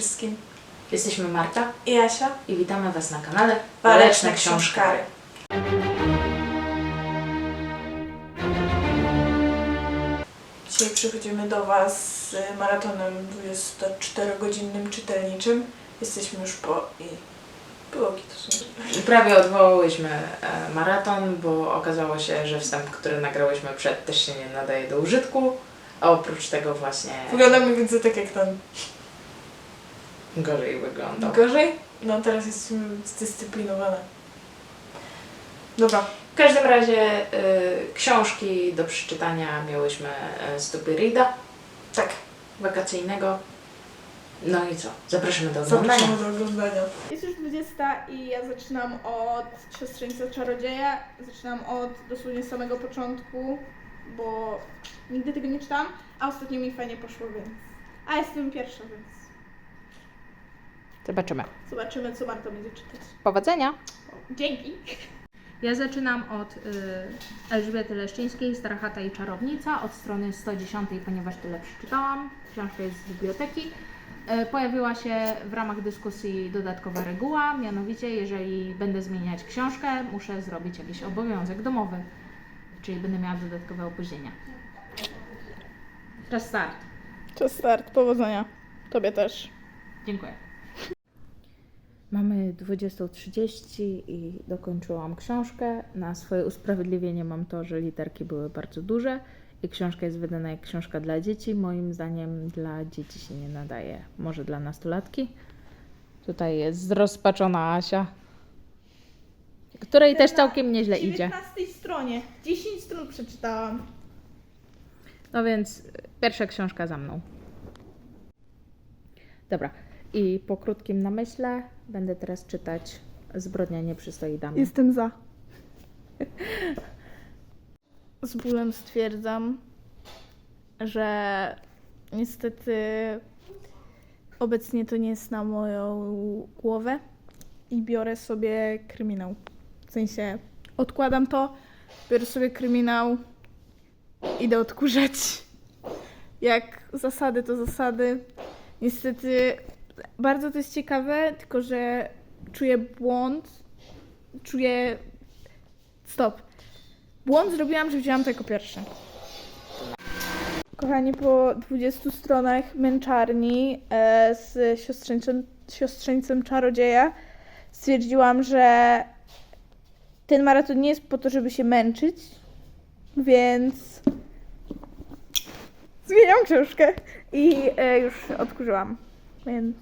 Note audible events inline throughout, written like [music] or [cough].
wszystkim. Jesteśmy Marta I Asia, i witamy Was na kanale Waleczne Książkary. Dzisiaj przychodzimy do Was z maratonem 24-godzinnym czytelniczym. Jesteśmy już po... i było gitos. Prawie odwołałyśmy e, maraton, bo okazało się, że wstęp, który nagrałyśmy przed też się nie nadaje do użytku, a oprócz tego właśnie Wygląda mniej więcej tak jak ten. Gorzej wyglądał. Gorzej? No teraz jesteśmy zdyscyplinowane. Dobra, W każdym razie e, książki do przeczytania miałyśmy e, z Reada tak. wakacyjnego. No i co? Zapraszamy do oglądania. Zapraszamy do oglądania. Jest już 20 i ja zaczynam od Siostrzeńca Czarodzieja. Zaczynam od dosłownie samego początku, bo nigdy tego nie czytałam, a ostatnio mi fajnie poszło, więc... A jestem pierwsza, więc Zobaczymy. zobaczymy, co Marta będzie czytać. Powodzenia! Dzięki! Ja zaczynam od y, Elżbiety Leszczyńskiej, Stara chata i czarownica, od strony 110, ponieważ tyle przeczytałam. Książka jest z biblioteki. Y, pojawiła się w ramach dyskusji dodatkowa reguła, mianowicie jeżeli będę zmieniać książkę, muszę zrobić jakiś obowiązek domowy, czyli będę miała dodatkowe opóźnienia. Czas start. Czas start, powodzenia. Tobie też. Dziękuję. Mamy 20.30 i dokończyłam książkę. Na swoje usprawiedliwienie mam to, że literki były bardzo duże i książka jest wydana jak książka dla dzieci. Moim zdaniem dla dzieci się nie nadaje, może dla nastolatki. Tutaj jest zrozpaczona Asia, której też całkiem nieźle idzie. 19 stronie. 10 stron przeczytałam. No więc y, pierwsza książka za mną. Dobra. I po krótkim namyśle będę teraz czytać Zbrodnia nie przystoi damie. Jestem za. [laughs] Z bólem stwierdzam, że niestety obecnie to nie jest na moją głowę i biorę sobie kryminał. W sensie odkładam to, biorę sobie kryminał, idę odkurzać. Jak zasady, to zasady. Niestety bardzo to jest ciekawe, tylko że czuję błąd. Czuję. Stop. Błąd zrobiłam, że wzięłam to jako pierwsze. Kochani, po 20 stronach męczarni e, z siostrzeńcem, siostrzeńcem czarodzieja stwierdziłam, że ten maraton nie jest po to, żeby się męczyć, więc zmieniam książkę i e, już odkurzyłam. Więc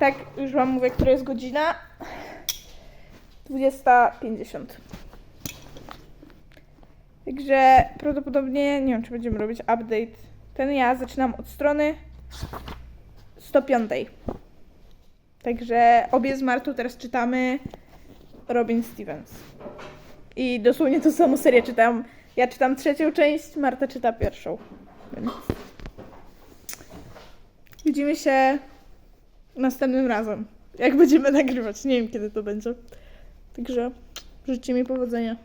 tak, już Wam mówię, która jest godzina. 20.50. Także prawdopodobnie, nie wiem, czy będziemy robić update. Ten ja zaczynam od strony 105. Także obie z Martą teraz czytamy Robin Stevens. I dosłownie tą samą serię czytam. Ja czytam trzecią część, Marta czyta pierwszą. Więc widzimy się następnym razem. Jak będziemy [laughs] nagrywać. Nie wiem kiedy to będzie. Także życzę mi powodzenia.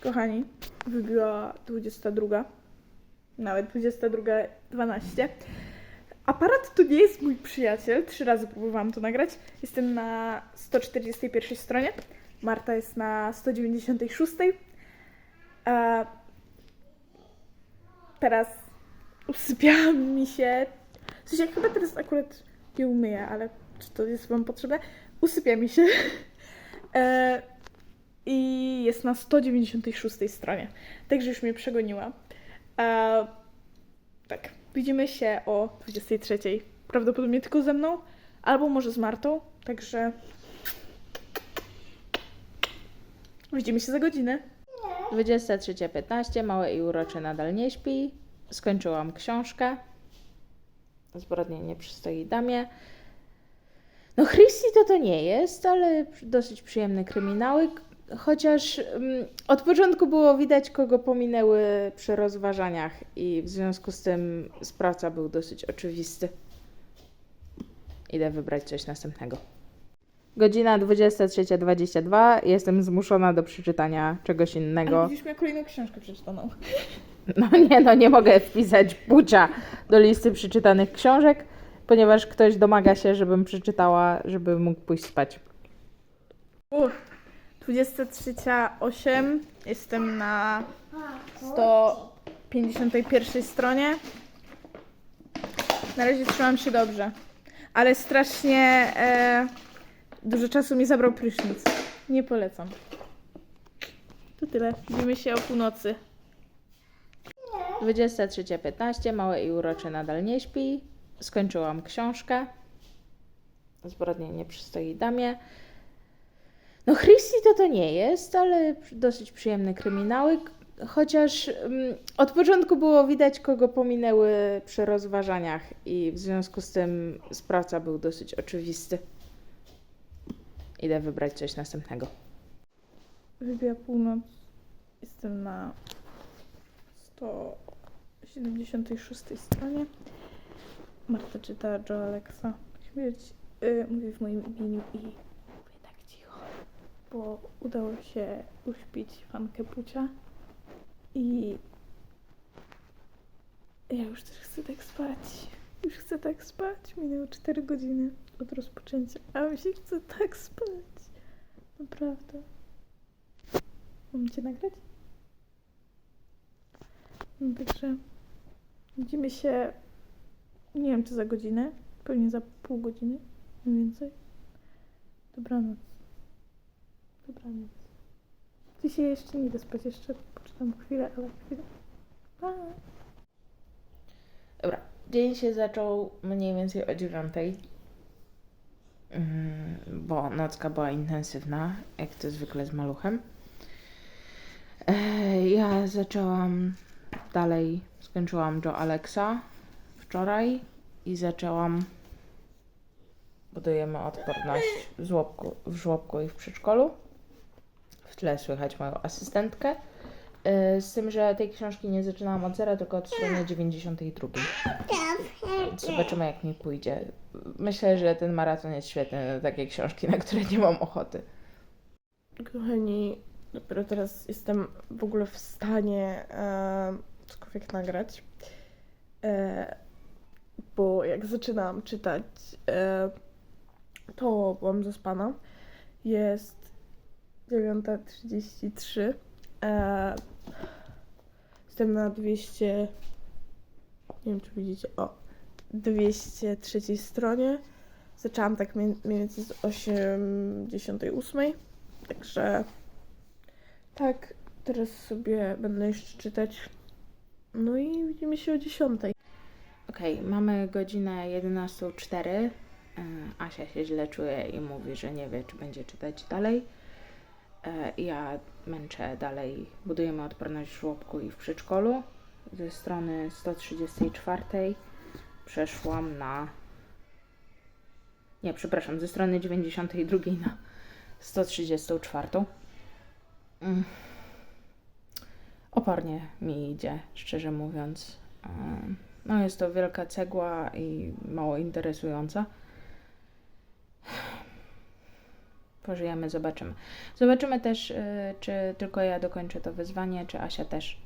Kochani, wybiła 22. Nawet 22.12. Aparat to nie jest mój przyjaciel. Trzy razy próbowałam to nagrać. Jestem na 141 stronie. Marta jest na 196. A teraz usypiała mi się. W sensie chyba teraz akurat je umyję, ale czy to jest wam potrzebne? Usypia mi się. [laughs] E, I jest na 196 stronie. Także już mnie przegoniła. E, tak, widzimy się o 23. Prawdopodobnie tylko ze mną, albo może z Martą. Także widzimy się za godzinę. 23.15, małe i urocze nadal nie śpi. Skończyłam książkę. Zbrodnia nie przystoi damie. No Christie to to nie jest, ale dosyć przyjemny kryminały. Chociaż mm, od początku było widać, kogo pominęły przy rozważaniach i w związku z tym sprawca był dosyć oczywisty. Idę wybrać coś następnego. Godzina 23.22. Jestem zmuszona do przeczytania czegoś innego. Ale widzisz, miała kolejną książkę przeczytaną. No nie, no nie mogę wpisać bucia do listy przeczytanych książek, ponieważ ktoś domaga się, żebym przeczytała, żeby mógł pójść spać. Uff, 23.08. Jestem na 151 stronie. Na razie trzymam się dobrze. Ale strasznie e, dużo czasu mi zabrał prysznic. Nie polecam. To tyle. Widzimy się o północy. 23.15, małe i urocze nadal nie śpi. Skończyłam książkę. Zbrodnia nie przystoi damie. No Christie to to nie jest, ale dosyć przyjemny kryminałyk. Chociaż mm, od początku było widać, kogo pominęły przy rozważaniach i w związku z tym sprawca był dosyć oczywisty. Idę wybrać coś następnego. Wybija północ. Jestem na 176 stronie. Marta czyta Joe Alexa. Śmierć y, mówi w moim imieniu i mówię tak cicho, bo udało się uśpić fankę Pucia i ja już też chcę tak spać. Już chcę tak spać. Minęło 4 godziny od rozpoczęcia, a mi się chce tak spać. Naprawdę. Mam cię nagrać? No, także widzimy się, nie wiem czy za godzinę, pewnie za pół godziny, mniej więcej. Dobranoc. Dobranoc. Dzisiaj jeszcze nie idę spać, jeszcze poczytam chwilę, ale chwilę. Pa! Dobra, dzień się zaczął mniej więcej o dziewiątej, Mm, bo nocka była intensywna, jak to zwykle z maluchem. E, Ja zaczęłam dalej, skończyłam Joe Alexa wczoraj i zaczęłam budujemy odporność w żłobku, w żłobku i w przedszkolu. W tle słychać moją asystentkę. E, Z tym, że tej książki nie zaczynałam od zera, tylko od strony 92. Zobaczymy, jak mi pójdzie. Myślę, że ten maraton jest świetny na takie książki, na które nie mam ochoty. Kochani, dopiero teraz jestem w ogóle w stanie e, cokolwiek nagrać. E, bo jak zaczynałam czytać, e, to byłam zaspana. Jest 9.33. E, jestem na 200. Nie wiem, czy widzicie. O, 203 stronie. Zaczęłam tak mniej więcej z 88. Także tak, teraz sobie będę jeszcze czytać. No i widzimy się o 10. Okej, mamy godzinę 11.04. E, Asia się źle czuje i mówi, że nie wie, czy będzie czytać dalej. E, Ja męczę dalej. Budujemy odporność w żłobku i w przedszkolu. Ze strony 134 przeszłam na. Nie, przepraszam, ze strony 92 na 134. Mm. Opornie mi idzie, szczerze mówiąc. No, jest to wielka cegła i mało interesująca. Pożyjemy, zobaczymy. Zobaczymy też, y, czy tylko ja dokończę to wyzwanie, czy Asia też.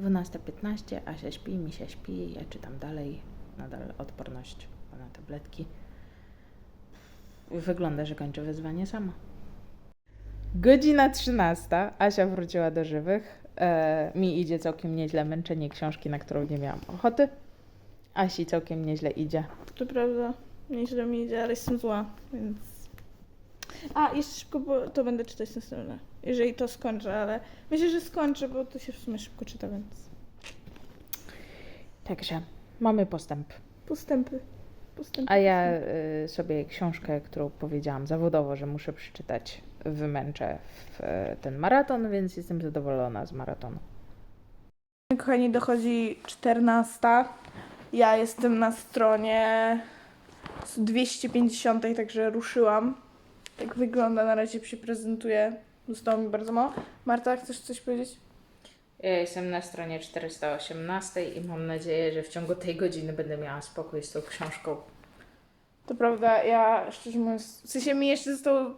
12.15, Asia śpi, Misia śpi, ja czytam dalej. Nadal odporność na tabletki. Wygląda, że kończę wyzwanie sama. Godzina 13. Asia wróciła do żywych. E, mi idzie całkiem nieźle męczenie książki, na którą nie miałam ochoty. Asi całkiem nieźle idzie. To prawda, nieźle mi idzie, ale jestem zła, więc... A, jeszcze szybko, bo to będę czytać następne. Jeżeli to skończę, ale myślę, że skończę, bo to się w sumie szybko czyta, więc... Także mamy postęp. Postępy. Postępy. A ja y, sobie książkę, którą powiedziałam zawodowo, że muszę przeczytać, wymęczę w y, ten maraton, więc jestem zadowolona z maratonu. Kochani, dochodzi 14. Ja jestem na stronie 250, także ruszyłam. Tak wygląda, na razie się prezentuje. Zostało mi bardzo mało. Marta, chcesz coś powiedzieć? Ja jestem na stronie 418 i mam nadzieję, że w ciągu tej godziny będę miała spokój z tą książką. To prawda, ja szczerze mówiąc, w sensie mi jeszcze zostało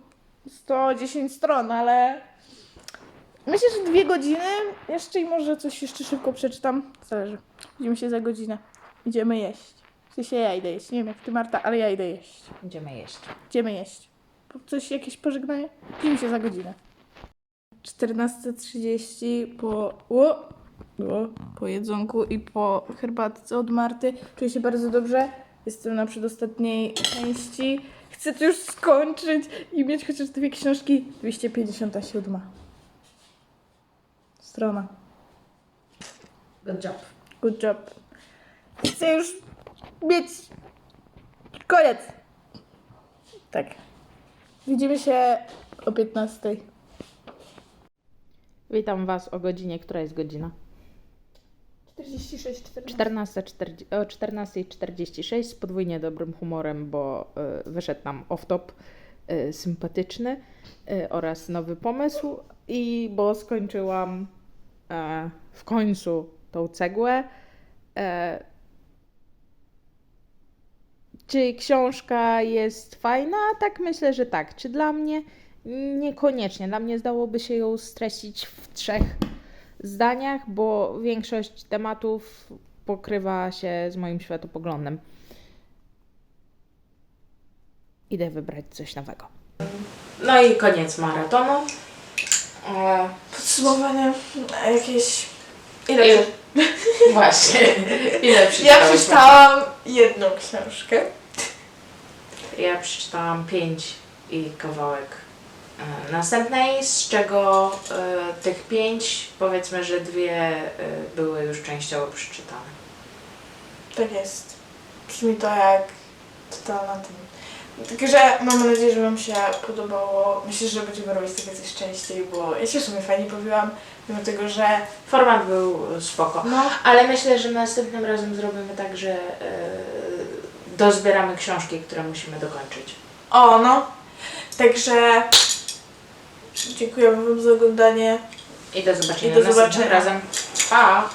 110 stron, ale Myślę, że dwie godziny jeszcze i może coś jeszcze szybko przeczytam. Zależy. Widzimy się za godzinę. Idziemy jeść. W sensie ja idę jeść. Nie wiem jak ty Marta, ale ja idę jeść. Będziemy jeść. Idziemy jeść. Coś, jakieś pożegnanie? Widzimy się za godzinę. 14.30 po... O, o, po jedzonku i po herbatce od Marty. Czuję się bardzo dobrze. Jestem na przedostatniej części. Chcę to już skończyć i mieć chociaż dwie książki. 257. Strona. Good job. Good job. Chcę już mieć koniec. Tak. Widzimy się o 15. Witam Was o godzinie, która jest godzina? 46, 14. 14, o 14.46 z podwójnie dobrym humorem, bo y, wyszedł nam off-top y, sympatyczny y, oraz nowy pomysł i bo skończyłam e, w końcu tą cegłę. E, czy książka jest fajna? Tak myślę, że tak. Czy dla mnie? Niekoniecznie. Dla mnie zdałoby się ją streścić w trzech zdaniach, bo większość tematów pokrywa się z moim światopoglądem. Idę wybrać coś nowego. No i koniec maratonu. E, Podsumowanie a jakieś... Ile? Ile? [laughs] Właśnie. Ile Ja przeczytałam jedną książkę. Ja przeczytałam pięć i kawałek e, następnej, z czego e, tych pięć, powiedzmy, że dwie e, były już częściowo przeczytane. Tak jest. Brzmi to jak totalna ten. Także mam nadzieję, że Wam się podobało. Myślę, że będziemy robić takie coś częściej, bo ja się w sumie fajnie bawiłam, mimo tego, że Format był spoko. no, Ale myślę, że następnym razem zrobimy tak, że e, dozbieramy książki, które musimy dokończyć. o no. Także dziękujemy Wam za oglądanie. I do zobaczenia I do następnym zobaczenia. razem. Pa!